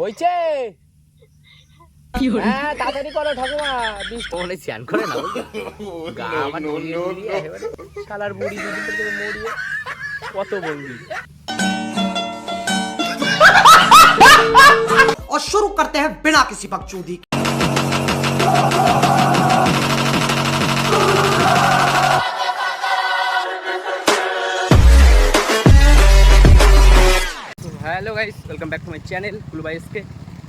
হয়েছে হ্যাঁ তাড়াতাড়ি করো ঠাকুমা বৃষ্টি বলে স্নান করে না গা আমার নড়িয়ে নড়িয়ে একেবারে শালার বুড়ি দুদিন থেকে মরিয়ে কত বলবি और शुरू करते हैं बिना किसी बकचोदी guys welcome back to my channel কুলবাইসকে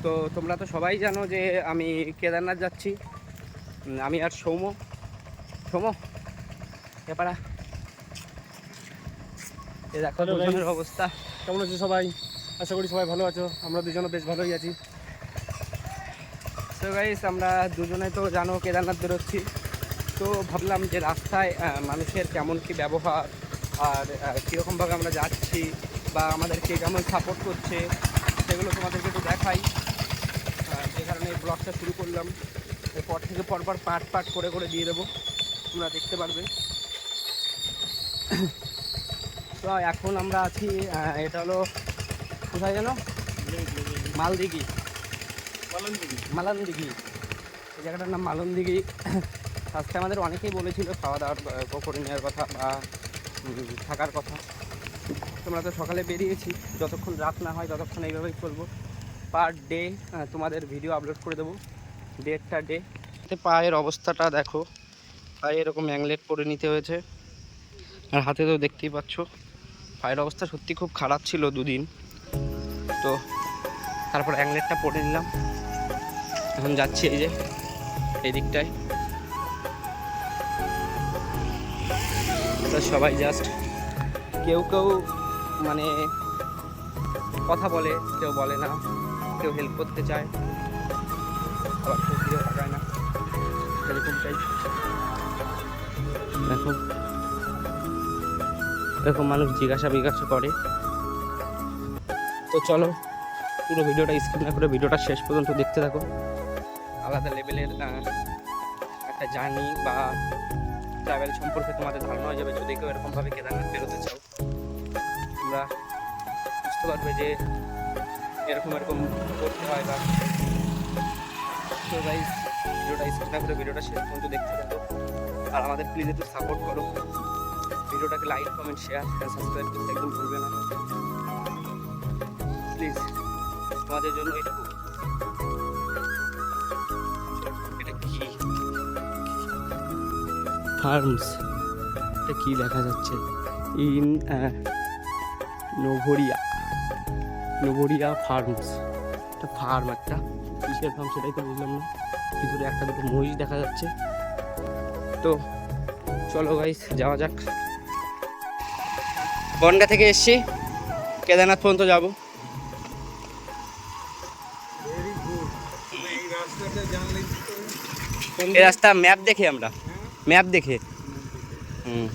তো তোমরা তো সবাই জানো যে আমি কেদারনাথ যাচ্ছি। আমি আর সৌম্য। সৌম্য এপারা এ দেখো দুজনের অবস্থা। কেমন আছো সবাই? আশা করি সবাই ভালো আছো। আমরা দুজনে বেশ ভালোই আছি। তো গাইস আমরা দুজনে তো জানো কেদারনাথ বেরোচ্ছি। তো ভাবলাম যে রাস্তায় মানুষের কেমন কি ব্যবহার আর কীরকমভাবে আমরা যাচ্ছি। বা আমাদেরকে কেমন সাপোর্ট করছে সেগুলো তোমাদেরকে একটু দেখাই। যে কারণে এই ব্লগটা শুরু করলাম। এরপর থেকে পরপর পার্ট পার্ট করে করে দিয়ে দেবো। তোমরা দেখতে পারবে। তো এখন আমরা আছি এটা হলো কোথায় যেন? মালদিঘি। মালান দিঘি এই জায়গাটার নাম মালন দিঘি আজকে আমাদের অনেকেই বলেছিল খাওয়া দাওয়ার করে নেওয়ার কথা বা থাকার কথা। তোমরা তো সকালে বেরিয়েছি। যতক্ষণ রাত না হয় ততক্ষণ এইভাবেই চলবো। পার ডে তোমাদের ভিডিও আপলোড করে দেবো। ডেটটা ডে পায়ের অবস্থাটা দেখো। পায়ে এরকম অ্যাংলেট পরে নিতে হয়েছে। আর হাতে তো দেখতেই পাচ্ছ। পায়ের অবস্থা সত্যি খুব খারাপ ছিল দুদিন। তো তারপর অ্যাংলেটটা পরে নিলাম। এখন যাচ্ছি এই যে এই দিকটায় সবাই জাস্ট কেউ কেউ মানে কথা বলে, কেউ বলে না, কেউ হেল্প করতে চায়, আবার কেউ কেউ লাগায় না এরকমটাই দেখো, এরকম মানুষ জিজ্ঞাসা বিজ্ঞাসা করে। তো চলো, পুরো ভিডিওটা স্কিপ না করে ভিডিওটা শেষ পর্যন্ত দেখতে থাকো। আলাদা লেভেলের একটা জার্নি বা ট্রাভেল সম্পর্কে তোমাদের ধারণা হয়ে যাবে। যদি কেউ এরকমভাবে কেদারনাথ বেরোতে চাও তোমরা বুঝতে পারবে যে এরকম এরকম করতে হয় বা তো গাইজ ভিডিওটা স্কিপ না করে ভিডিওটা শেষ পর্যন্ত দেখতে থাকো। আর আমাদের প্লিজ একটু সাপোর্ট করো। ভিডিওটাকে লাইক কমেন্ট শেয়ার সাবস্ক্রাইব করতে একদম ভুলবে না। প্লিজ তোমাদের জন্য এটুকু। এটা ফার্মস। এটা কি দেখা যাচ্ছে? ইন নোভরিয়া নোভরিয়া ফার্মস এটা ফার্ম একটা কিসের ফার্ম সেটাই তো বুঝলাম না। ভিতরে একটা দুটো মহিষ দেখা যাচ্ছে। তো চলো গাইস যাওয়া যাক। বনগা থেকে এসছি। কেদারনাথ পর্যন্ত যাব। এই রাস্তা ম্যাপ দেখে আমরা। ম্যাপ দেখে। হুম।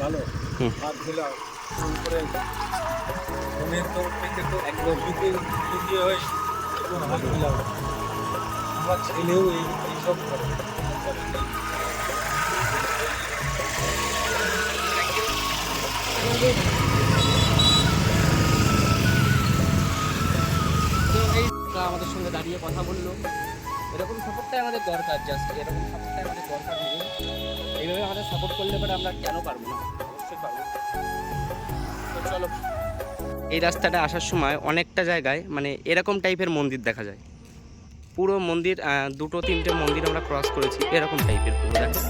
ভালো। হুম। তো হয়ে এই আমাদের সঙ্গে দাঁড়িয়ে কথা বলল। এরকম সাপোর্টটাই আমাদের দরকার জাস্ট এরকম সাপোর্টটাই আমাদের দরকার নেই। এইভাবে আমাদের সাপোর্ট করলে পরে আমরা কেন পারব না? চলো। এই রাস্তাটা আসার সময় অনেকটা জায়গায় মানে এরকম টাইপের মন্দির দেখা যায়। পুরো মন্দির দুটো তিনটে মন্দির আমরা ক্রস করেছি, এরকম টাইপের পুরো, দেখো।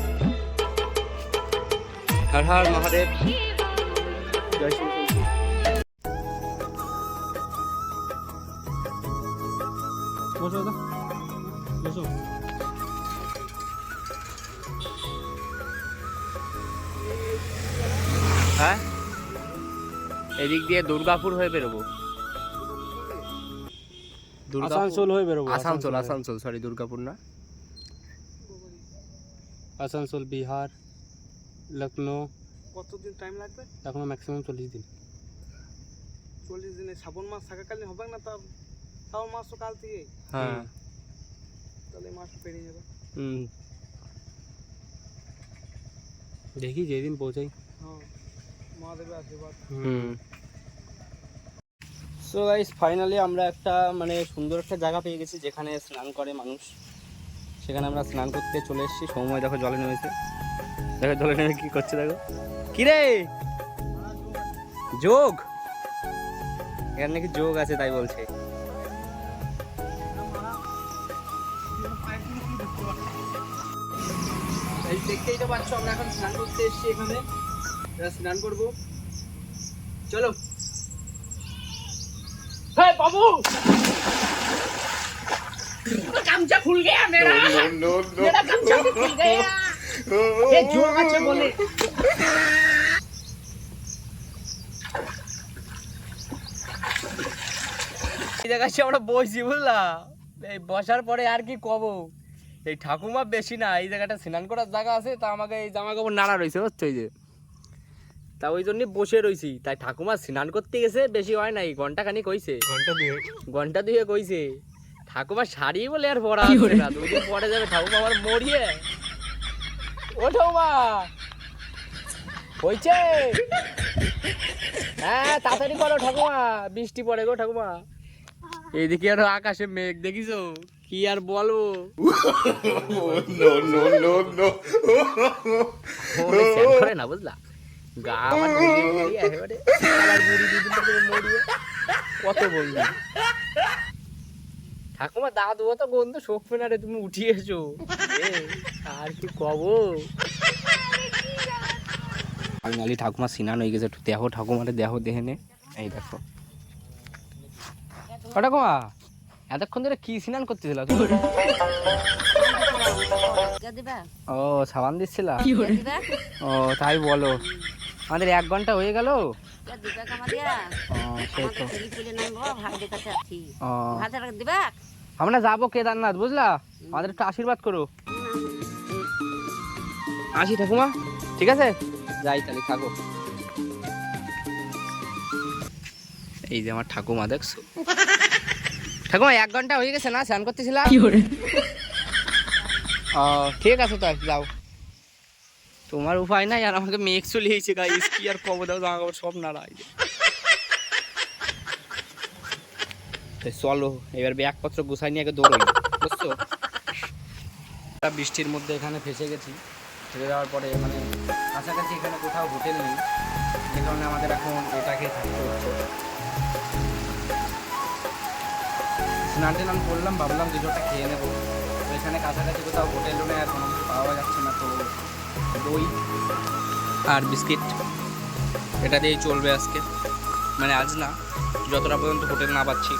হর হর মহাদেব। জয় শ্রী। বসো দাদা। বসো। এদিক দিয়ে দুর্গাপুর হয়ে বেরোবো। আসানসোল হয়ে বেরোবো আসানসোল আসানসোল সরি দুর্গাপুর না। আসানসোল বিহার লখনৌ। কতদিন টাইম লাগবে? এখনও ম্যাক্সিমাম চল্লিশ দিন। চল্লিশ দিনে শ্রাবণ মাস থাকাকালীন হবে না তার শ্রাবণ মাস তো কাল থেকে হ্যাঁ। তাহলে মাস পেরিয়ে যাবে। হুম। দেখি যেদিন পৌঁছাই। হ্যাঁ। সো গাইস ফাইনালি আমরা একটা মানে সুন্দর একটা জায়গা পেয়ে গেছি যেখানে স্নান করে মানুষ। সেখানে আমরা স্নান করতে চলে এসেছি। সময় দেখো জলে নেমেছে। দেখো জলে নেমে কি করছে দেখো। কি রে যোগ? এখানে নাকি যোগ আছে তাই বলছে। দেখতেই তো পাচ্ছ আমরা এখন স্নান করতে এসেছি এখানে। স্নান করব চলো হ্যাঁ বাবু গামছা খুল গয়া মেরা মেরা গামছা भी खुल गया ये जोर আছে বলে এই জায়গায় আমরা বসছি বুঝলা এই বসার পরে আর কি কব এই ঠাকুমা বেশি না এই জায়গাটা স্নান করার জায়গা আছে তা আমাকে এই জামা কাপড় নাড়া রয়েছে বুঝছো এই যে তা ওই জন্য বসে রয়েছি তাই ঠাকুমা স্নান করতে গেছে বেশি হয় নাই ঘণ্টা খানি কইছে ঘণ্টা দিয়ে ঘণ্টা দুয়ে কইছে ঠাকুমা শাড়ি বলে আর আসছে না দুই দিন পরে যাবে ঠাকুমা আবার মরিয়ে ও ঠাকুমা হইছে হ্যাঁ তাড়াতাড়ি করো ঠাকুমা বৃষ্টি পড়ে গো ঠাকুমা এইদিকে আরও আকাশে মেঘ দেখিছো কি আর বলব ওরে স্যান করে না বুঝলা গা আমার গুলিয়ে গুলিয়ে একেবারে আমার বুড়ি দুদিন পরে মরিয়ে কত বলবি ঠাকুমা দাদু তো গন্ধ শোকবে না রে তুমি উঠিয়ে এসো আর কি কব? ফাইনালি ঠাকুমা সিনান হয়ে গেছে একটু দেহ ঠাকুমারে দেহ দেহে নে। এই দেখো। ঠাকুমা এতক্ষণ ধরে কি স্নান করতেছিল ও সাবান দিচ্ছিলা? ও তাই বলো। আমাদের এক ঘণ্টা হয়ে গেল। আমরা যাব কেদারনাথ বুঝলা? আমাদের একটু আশীর্বাদ করো। আসি ঠাকুমা ঠিক আছে? যাই তাহলে থাকো। এই যে আমার ঠাকুমা দেখছ? ঠাকুমা এক ঘণ্টা হয়ে গেছে না? স্নান করতেছিলাম ও ঠিক আছে তো যাও। তোমার উপায় নাই, আর আমাকে মেঘ চলে এসেছে গাইস কি আর কব দাও জামা কাপড় সব নাড়াই তো চলো, এবার ব্যাগপত্র গুছাই নিয়ে আগে দৌড়ই। বুঝছ? বৃষ্টির মধ্যে এখানে ফেসে গেছি। ফেসে যাওয়ার পরে মানে কাছাকাছি এখানে কোথাও হোটেল নেই। যে কারণে আমাদের এখন এটাকে থাকতে হচ্ছে। স্নান টান করলাম, ভাবলাম দুটোটা খেয়ে নেব। এখানে কাছাকাছি কোথাও হোটেলও নেই, আর কোনো কিছু পাওয়া যাচ্ছে দই আর বিস্কিট। এটা দিয়েই চলবে আজকে। মানে আজ না, যতটা পর্যন্ত হোটেল না পাচ্ছি।